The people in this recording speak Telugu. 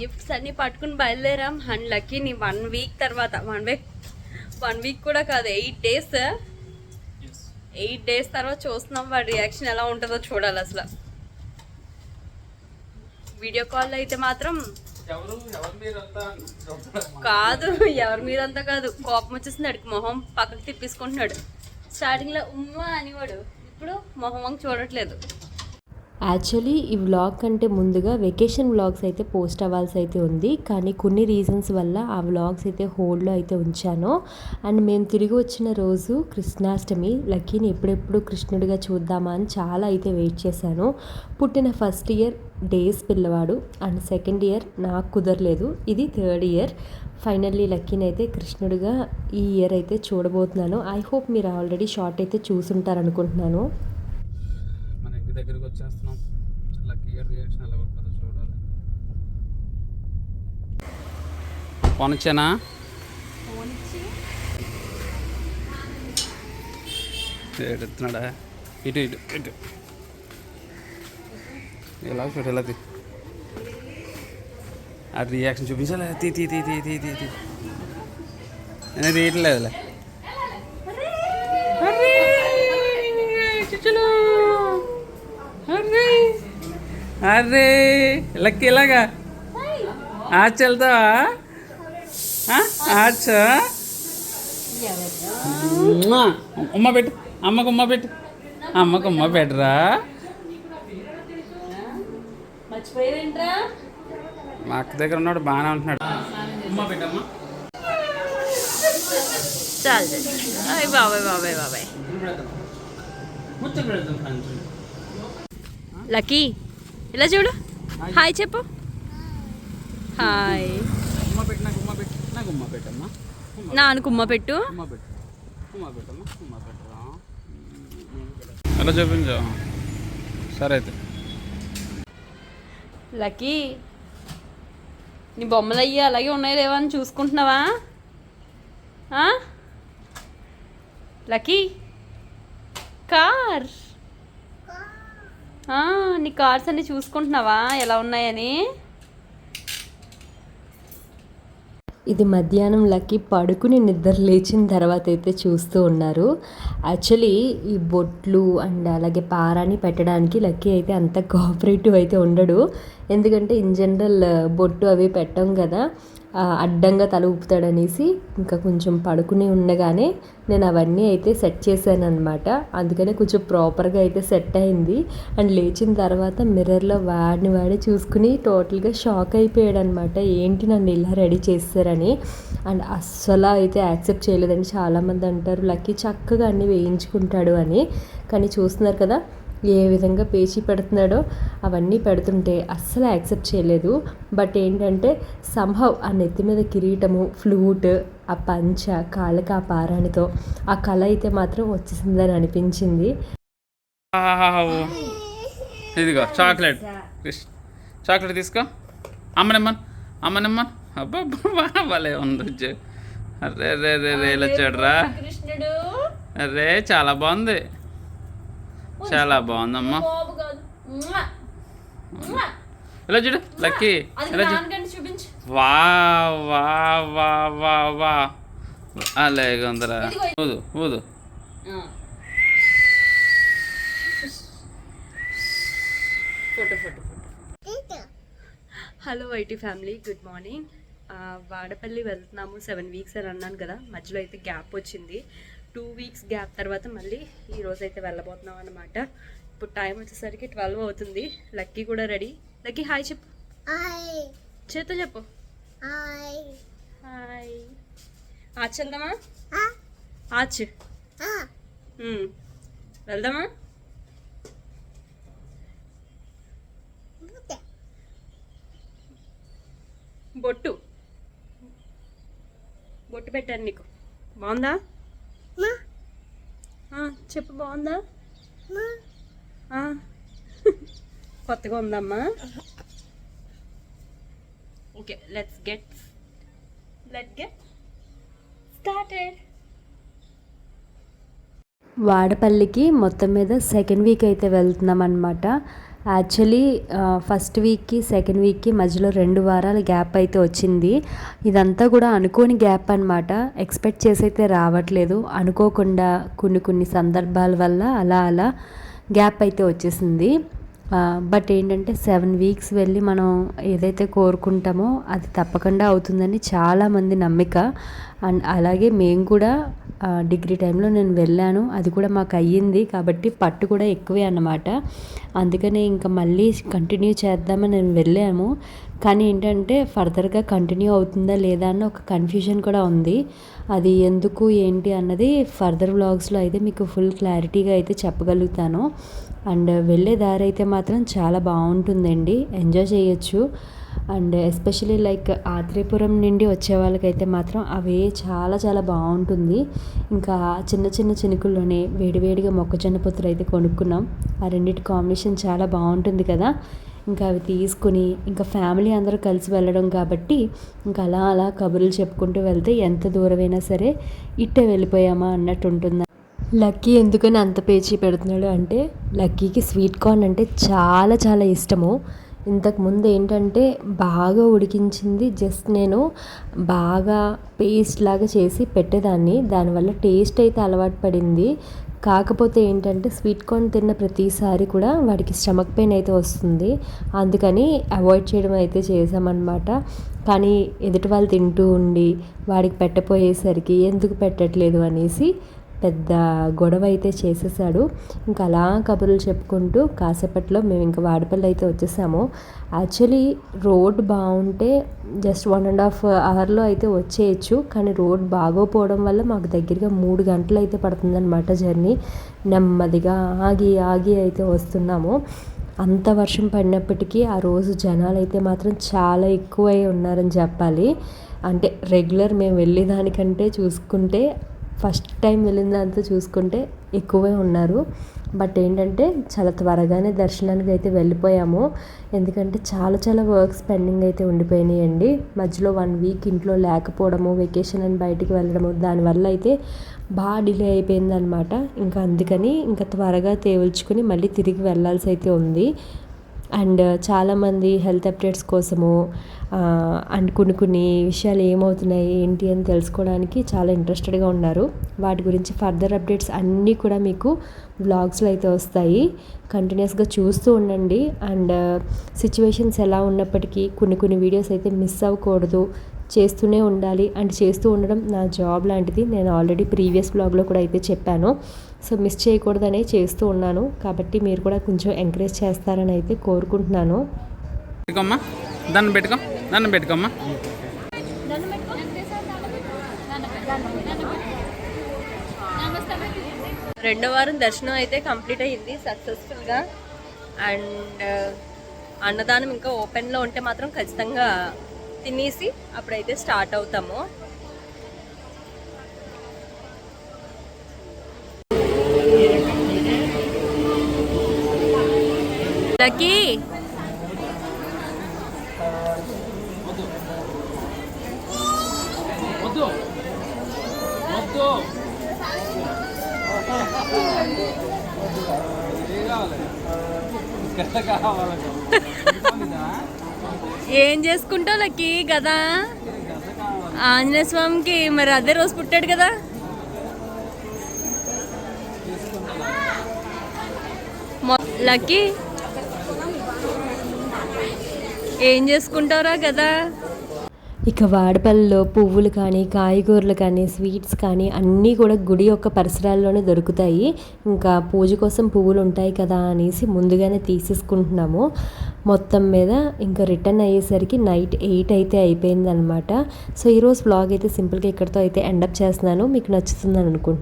గిఫ్ట్స్ అన్ని పట్టుకుని బయలుదేరాం. అండ్ లక్కీ నీ వన్ వీక్ తర్వాత వన్ వీక్ వన్ వీక్ కూడా కాదు ఎయిట్ డేస్ ఎయిట్ డేస్ తర్వాత చూస్తున్నాం వాడి రియాక్షన్ ఎలా ఉంటుందో చూడాలి అసలు. వీడియో కాల్ అయితే మాత్రం ఎవరు ఎవరు మీరంతా కాదు కాదు. కోపం వచ్చేసింది మొహం పక్కకు తిప్పేసుకుంటున్నాడు. స్టార్టింగ్లో ఉమ్మ అనేవాడు. ఇప్పుడు మొహం వంక చూడట్లేదు. యాక్చువల్లీ ఈ వ్లాగ్ కంటే ముందుగా వెకేషన్ వ్లాగ్స్ అయితే పోస్ట్ అవ్వాల్సి అయితే ఉంది. కానీ కొన్ని రీజన్స్ వల్ల ఆ వ్లాగ్స్ అయితే హోల్డ్లో అయితే ఉంచాను. అండ్ మేము తిరిగి వచ్చిన రోజు కృష్ణాష్టమి లక్కీని ఎప్పుడెప్పుడు కృష్ణుడిగా చూద్దామా అని చాలా అయితే వెయిట్ చేశాను. పుట్టిన ఫస్ట్ ఇయర్ డేస్ పిల్లవాడు అండ్ సెకండ్ ఇయర్ నాకు కుదరలేదు. ఇది థర్డ్ ఇయర్. ఫైనల్లీ లక్కీని అయితే కృష్ణుడిగా ఈ ఇయర్ అయితే చూడబోతున్నాను. ఐ హోప్ మీరు ఆల్రెడీ షార్ట్ అయితే చూసుంటారనుకుంటున్నాను. దగ్గరికి వచ్చేస్తున్నాం. లక్కీగా రియాక్షన్ ఎలా ఉంటుందో చూడాలి. ఫోన్ ఇచ్చానా ఎడుతున్నాడా ఇటు ఇటు ఇటు. ఎలా చూడు ఎలా తీ. ఆ రియాక్షన్ చూపించాలి? తీ తీ తీ తీ తీ తీ. తీ నేను తీయట్లేదులే. అరే లక్కి ఇలాగా ఆచ వెళ్తావా ఆచ ఉమ్మ పెట్టు అమ్మకు ఉమ్మ పెట్టు. అమ్మకు ఉమ్మ పెట్టరా? మా అక్క దగ్గర ఉన్నాడు బాగానే ఉంటున్నాడు. ఉమ్మ పెట్టమ్మా. చాలు బాబాయ్ బాబాయ్ బాబాయ్. ముచ్చట పెడతాం లక్కీ. ఇలా చూడు. హాయ్. చెప్పు. హాయ్. నా అనుకుమ్మ పెట్టు అలా చూపించు. సరే అయితే. లక్కీ నీ బొమ్మలు అయ్యి అలాగే ఉన్నాయి లేవా అని చూసుకుంటున్నావా? ఆ? Lucky car. నీ కార్స్ అన్ని చూసుకుంటున్నావా? ఎలా ఉన్నాయని? ఇది మధ్యాహ్నం లక్కీ పడుకుని నిద్ర లేచిన తర్వాత అయితే చూస్తూ ఉన్నారు. యాక్చువల్లీ ఈ బొట్లు అండ్ అలాగే పారాని పెట్టడానికి లక్కీ అయితే అంత కోఆపరేటివ్ అయితే ఉండడు. ఎందుకంటే ఇన్ జనరల్ బొట్టు అవి పెట్టం కదా. అడ్డంగా తల ఊపుతాడనేసి ఇంకా కొంచెం పడుకుని ఉండగానే నేను అవన్నీ అయితే సెట్ చేశాను అనమాట అందుకనే కొంచెం ప్రాపర్గా అయితే సెట్ అయింది. అండ్ లేచిన తర్వాత మిర్రర్లో వాడిని వాడి చూసుకుని టోటల్గా షాక్ అయిపోయాడు అనమాట ఏంటి నన్ను ఇలా రెడీ చేస్తారని. అండ్ అస్సలు అయితే యాక్సెప్ట్ చేయలేదని చాలామంది అంటారు లక్కీ చక్కగా అన్నీ వేయించుకుంటాడు అని. కానీ చూస్తున్నారు కదా ఏ విధంగా పేచీ పెడుతున్నాడో అవన్నీ పెడుతుంటే అస్సలు యాక్సెప్ట్ చేయలేదు. బట్ ఏంటంటే సంహవ్ ఆ నెత్తి మీద కిరీటము ఫ్లూట్ ఆ పంచ కాళ్ళకి ఆ పారానితో ఆ కళ అయితే మాత్రం వచ్చేసిందని అనిపించింది. ఇదిగో చాక్లెట్. కృష్ణ చాక్లెట్ తీసుకో. అమ్మనమ్మన్ అమ్మనమ్మన్ అబ్బా భలే ఉంది. అరే రే రే రే ఇలా చూడరా కృష్ణుడు. అరే చాలా బాగుంది. చాలా బాగుందమ్మా. ఇలా చూడు లక్కీ ఇలా చూడు వా వా వా వా వా అలాగే ఉందరా ఊదు ఊదు photo photo photo hello IT family good morning Vadapalli వెళ్తున్నాము. సెవెన్ వీక్స్ అని అన్నాను కదా. మధ్యలో అయితే గ్యాప్ వచ్చింది. టూ వీక్స్ గ్యాప్ తర్వాత మళ్ళీ ఈ రోజు అయితే వెళ్ళబోతున్నాం అనమాట ఇప్పుడు టైం వచ్చేసరికి ట్వెల్వ్ అవుతుంది. లక్కీ కూడా రెడీ. లక్కీ హాయ్ చెప్పు. చేతో చెప్పు. హాయ్. ఆచ్ వెళ్దామా? ఆచ్. వెళ్దామా? బొట్టు. బొట్టు పెట్టాను నీకు. బాగుందా? చెప్పు బాగుందా? ఆ. కొత్తగా ఉందమ్మా. Okay let's get let get started వాడపల్లికి మొత్తం మీద సెకండ్ వీక్ అయితే వెళ్తున్నాం అనమాట యాక్చువల్లీ ఫస్ట్ వీక్కి సెకండ్ వీక్కి మధ్యలో రెండు వారాల గ్యాప్ అయితే వచ్చింది. ఇదంతా కూడా అనుకోని గ్యాప్ అనమాట ఎక్స్పెక్ట్ చేసి అయితే రావట్లేదు. అనుకోకుండా కొన్ని కొన్ని సందర్భాల వల్ల అలా అలా గ్యాప్ అయితే వచ్చేసింది. బట్ ఏంటంటే సెవెన్ వీక్స్ వెళ్ళి మనం ఏదైతే కోరుకుంటామో అది తప్పకుండా అవుతుందని చాలామంది నమ్మిక. అండ్ అలాగే మేము కూడా డిగ్రీ టైంలో నేను వెళ్ళాను. అది కూడా మాకు అయ్యింది. కాబట్టి పట్టు కూడా ఎక్కువే అన్నమాట. అందుకనే ఇంకా మళ్ళీ కంటిన్యూ చేద్దామని నేను వెళ్ళాము. కానీ ఏంటంటే ఫర్దర్గా కంటిన్యూ అవుతుందా లేదా అన్న ఒక కన్ఫ్యూజన్ కూడా ఉంది. అది ఎందుకు ఏంటి అన్నది ఫర్దర్ వ్లాగ్స్లో అయితే మీకు ఫుల్ క్లారిటీగా అయితే చెప్పగలుగుతాను. అండ్ వెళ్ళే దారి అయితే మాత్రం చాలా బాగుంటుందండి. ఎంజాయ్ చేయొచ్చు. అండ్ ఎస్పెషలీ లైక్ ఆత్రేయపురం నుండి వచ్చే వాళ్ళకైతే మాత్రం అవే చాలా చాలా బాగుంటుంది. ఇంకా చిన్న చిన్న చినుకుల్లోనే వేడివేడిగా మొక్కజొన్న పొత్తులు అయితే కొనుక్కున్నాం. ఆ రెండింటి కాంబినేషన్ చాలా బాగుంటుంది కదా. ఇంకా అవి తీసుకుని ఇంకా ఫ్యామిలీ అందరూ కలిసి వెళ్ళడం కాబట్టి ఇంకా అలా అలా కబుర్లు చెప్పుకుంటూ వెళ్తే ఎంత దూరమైనా సరే ఇట్టే వెళ్ళిపోయామా అన్నట్టు ఉంటుంది. లక్కీ ఎందుకని అంత పేచీ పెడుతున్నాడు అంటే లక్కీకి స్వీట్ కార్న్ అంటే చాలా చాలా ఇష్టము. ఇంతకుముందు ఏంటంటే బాగా ఉడికించింది జస్ట్ నేను బాగా పేస్ట్ లాగా చేసి పెట్టేదాన్ని. దానివల్ల టేస్ట్ అయితే అలవాటు పడింది. కాకపోతే ఏంటంటే స్వీట్ కార్న్ తిన్న ప్రతిసారి కూడా వాడికి స్టమక్ పెయిన్ అయితే వస్తుంది. అందుకని అవాయిడ్ చేయడం అయితే చేసామన్నమాట కానీ ఎదుటి వాళ్ళు తింటూ ఉండి వాడికి పెట్టపోయేసరికి ఎందుకు పెట్టట్లేదు అనేసి పెద్ద గొడవ అయితే చేసేసాడు. ఇంకా అలా కబుర్లు చెప్పుకుంటూ కాసేపట్లో మేము ఇంకా వాడపల్లి అయితే వచ్చేసాము. యాక్చువల్లీ రోడ్ బాగుంటే జస్ట్ వన్ అండ్ హాఫ్ అవర్లో అయితే వచ్చేయచ్చు. కానీ రోడ్ బాగోపోవడం వల్ల మాకు దగ్గరగా మూడు గంటలు అయితే పడుతుందన్నమాట జర్నీ. నెమ్మదిగా ఆగి ఆగి అయితే వస్తున్నాము. అంత వర్షం పడినప్పటికీ ఆ రోజు జనాలు అయితే మాత్రం చాలా ఎక్కువై ఉన్నారని చెప్పాలి. అంటే రెగ్యులర్ మేము వెళ్ళేదానికంటే చూసుకుంటే ఫస్ట్ టైం వెళ్ళిన దాంతో చూసుకుంటే ఎక్కువే ఉన్నారు. బట్ ఏంటంటే చాలా త్వరగానే దర్శనానికి అయితే వెళ్ళిపోయాము. ఎందుకంటే చాలా చాలా వర్క్స్ పెండింగ్ అయితే ఉండిపోయినాయండి. మధ్యలో వన్ వీక్ ఇంట్లో లేకపోవడము వెకేషన్ అని బయటికి వెళ్ళడము దానివల్ల అయితే బాగా డిలే అయిపోయిందనమాట ఇంకా అందుకని ఇంకా త్వరగా తేల్చుకుని మళ్ళీ తిరిగి వెళ్ళాల్సి అయితే ఉంది. అండ్ uh, చాలామంది హెల్త్ అప్డేట్స్ కోసము uh, అండ్ కొన్ని కొన్ని విషయాలు ఏమవుతున్నాయి ఏంటి అని తెలుసుకోవడానికి చాలా ఇంట్రెస్టెడ్గా ఉన్నారు. వాటి గురించి ఫర్దర్ అప్డేట్స్ అన్నీ కూడా మీకు బ్లాగ్స్లో అయితే వస్తాయి. కంటిన్యూస్గా చూస్తూ ఉండండి. అండ్ uh, సిచ్యువేషన్స్ ఎలా ఉన్నప్పటికీ కొన్ని కొన్ని వీడియోస్ అయితే మిస్ అవ్వకూడదు. చేస్తూనే ఉండాలి. అండ్ చేస్తూ ఉండడం నా జాబ్ లాంటిది. నేను ఆల్రెడీ ప్రీవియస్ బ్లాగ్లో కూడా అయితే చెప్పాను. సో మిస్ చేయకూడదనే చేస్తూ ఉన్నాను. కాబట్టి మీరు కూడా కొంచెం ఎంకరేజ్ చేస్తారని అయితే కోరుకుంటున్నాను. పెట్టుకోమ్మా. దండం పెట్టుకో. దండం పెట్టుకోమ్మా. రెండో వారం దర్శనం అయితే కంప్లీట్ అయ్యింది సక్సెస్ఫుల్గా. అండ్ అన్నదానం ఇంకా ఓపెన్లో ఉంటే మాత్రం ఖచ్చితంగా తినేసి అప్పుడైతే స్టార్ట్ అవుతాము. లక్కీ ఏం చేసుకుంటావు లక్కీ కదా ఆంజనేయ స్వామికి మరి అదే రోజు పుట్టాడు కదా? లక్కీ ఏం చేసుకుంటారా కదా ఇక వాడపల్లిలో పువ్వులు కానీ కాయగూరలు కానీ స్వీట్స్ కానీ అన్నీ కూడా గుడి యొక్క పరిసరాల్లోనే దొరుకుతాయి. ఇంకా పూజ కోసం పువ్వులు ఉంటాయి కదా అనేసి ముందుగానే తీసేసుకుంటున్నాము. మొత్తం మీద ఇంకా రిటర్న్ అయ్యేసరికి నైట్ ఎయిట్ అయితే అయిపోయింది అనమాట సో ఈరోజు బ్లాగ్ అయితే సింపుల్గా ఇక్కడితో అయితే ఎండప్ చేస్తున్నాను. మీకు నచ్చుతుందని అనుకుంటున్నాను.